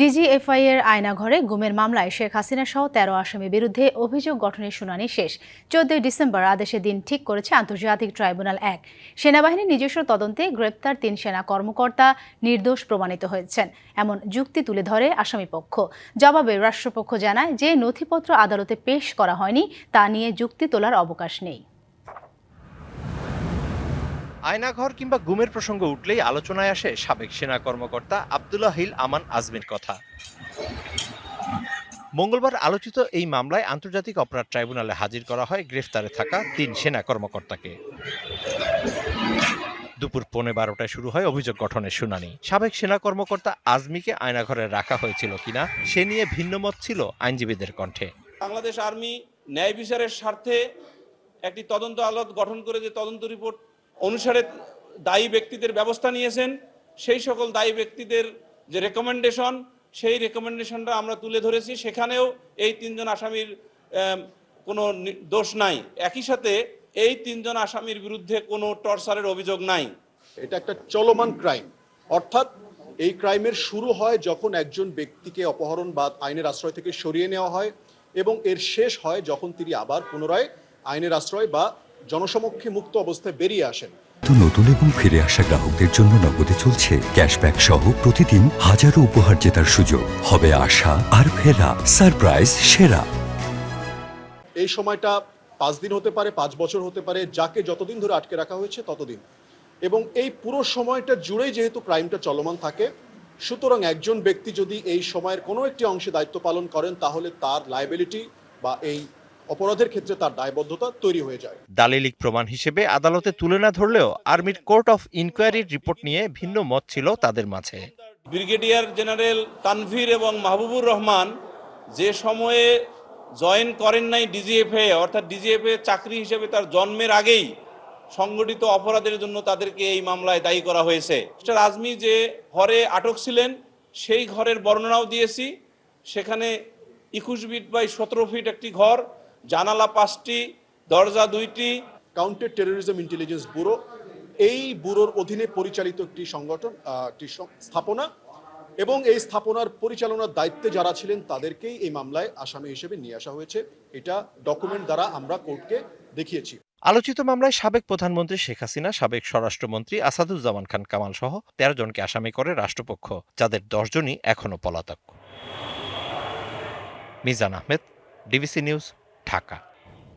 DGFI এর আয়নাঘরে গুমের মামলায় শেখ হাসিনা সহ তেরো আসামির বিরুদ্ধে অভিযোগ গঠনের শুনানি শেষ। চোদ্দই ডিসেম্বর আদেশের দিন ঠিক করেছে আন্তর্জাতিক ট্রাইব্যুনাল এক। সেনাবাহিনীর নিজস্ব তদন্তে গ্রেপ্তার তিন সেনা কর্মকর্তা নির্দোষ প্রমাণিত হয়েছেন। এমন যুক্তি তুলে ধরে আসামিপক্ষ জবাবে রাষ্ট্রপক্ষ জানায় যে নথিপত্র আদালতে পেশ করা হয়নি, তা নিয়ে যুক্তি তোলার অবকাশ নেই। আয়নাঘর কিংবা গুমের প্রসঙ্গ উঠলেই আলোচনায় আসে সাবেক সেনা কর্মকর্তা আবদুল্লাহ হিল আমান আজমির কথা। মঙ্গলবার আলোচিত এই মামলায় আন্তর্জাতিক অপরাধ ট্রাইব্যুনালে হাজির করা হয় গ্রেফতারে থাকা তিন সেনা কর্মকর্তাকে। দুপুর পৌনে বারোটায় শুরু হয় অভিযোগ গঠনের শুনানি। সাবেক সেনা কর্মকর্তা আজমিকে আয়নাঘরে রাখা হয়েছিল কিনা সে নিয়ে ভিন্ন মত ছিল আইনজীবীদের কণ্ঠে। বাংলাদেশ আর্মি ন্যায় বিচারের স্বার্থে একটি তদন্ত আদালত গঠন করে যে তদন্ত রিপোর্ট অনুসারে দায়ী ব্যক্তিদের ব্যবস্থা নিয়েছেন। সেই সকল দায়ী ব্যক্তিদের যে রেকমেন্ডেশন সেই রেকমেন্ডেশনটা আমরা তুলে ধরেছি। সেখানেও এই তিনজন আসামির কোনো দোষ নাই। একই সাথে এই তিনজন আসামির বিরুদ্ধে কোনো টর্চারের অভিযোগ নাই। এটা একটা চলমান ক্রাইম অর্থাৎ এই ক্রাইমের শুরু হয় যখন একজন ব্যক্তিকে অপহরণ বা আইনের আশ্রয় থেকে সরিয়ে নেওয়া হয় এবং এর শেষ হয় যখন তিনি আবার পুনরায় আইনের আশ্রয় বা জনসমক্ষে মুক্ত অবস্থায় বেরিয়ে আসেন। নতুন এবং ফিরে আসা গ্রাহকদের জন্য নগদে চলছে ক্যাশব্যাক সহ প্রতিদিন হাজারো উপহার জেতার সুযোগ। হবে আশা আর ফেরা সারপ্রাইজ সেরা। এই সময়টা পাঁচ দিন হতে পারে পাঁচ বছর হতে পারে যাকে যতদিন ধরে আটকে রাখা হয়েছে ততদিন। এবং এই পুরো সময়টা জুড়েই যেহেতু ক্রাইমটা চলমান থাকে সুতরাং একজন ব্যক্তি যদি এই সময়ের কোনো একটি অংশে দায়িত্ব পালন করেন তাহলে তার লাইবিলিটি বা এই অপরাধের ক্ষেত্রে তার দায়বদ্ধতা তৈরি হয়ে যায়। দালিলিক প্রমাণ হিসেবে আদালতে তুলে না ধরলেও আর্মির কোর্ট অফ ইনকোয়ারির রিপোর্ট নিয়ে ভিন্ন মত ছিল তাদের মাঝে। ব্রিগেডিয়ার জেনারেল তানভীর এবং মাহবুবুর রহমান যে সময়ে জয়েন করেন নাই ডিজিএফএ অর্থাৎ ডিজিএফএ চাকরি হিসেবে তার জন্মের আগেই সংগঠিত অপরাধের জন্য তাদেরকে এই মামলায় দায়ী করা হয়েছে। মিস্টার আজমি যে ঘরে আটক ছিলেন সেই ঘরের বর্ণনাও দিয়েছি। সেখানে একুশ ফিট বাই সতেরো ফিট একটি ঘর জানালা পাঁচটি দরজা দুইটি। কাউন্টার টেরোরিজম ইন্টেলিজেন্স ব্যুরো এই ব্যুরোর অধীনে পরিচালিত একটি সংগঠন একটি স্থাপনা। এবং এই স্থাপনার পরিচালনার দায়িত্বে যারা ছিলেন তাদেরকেই এই মামলায় আসামি হিসেবে নিয়ে আসা হয়েছে। এটা ডকুমেন্ট দ্বারা আমরা কোর্টকে দেখিয়েছি। আলোচিত মামলায় সাবেক প্রধানমন্ত্রী শেখ হাসিনা সাবেক স্বরাষ্ট্রমন্ত্রী আসাদুজ্জামান খান কামাল সহ তেরো জনকে আসামি করে রাষ্ট্রপক্ষ যাদের দশজনই এখনও পলাতক। Mizan Ahmed DBC news Dhaka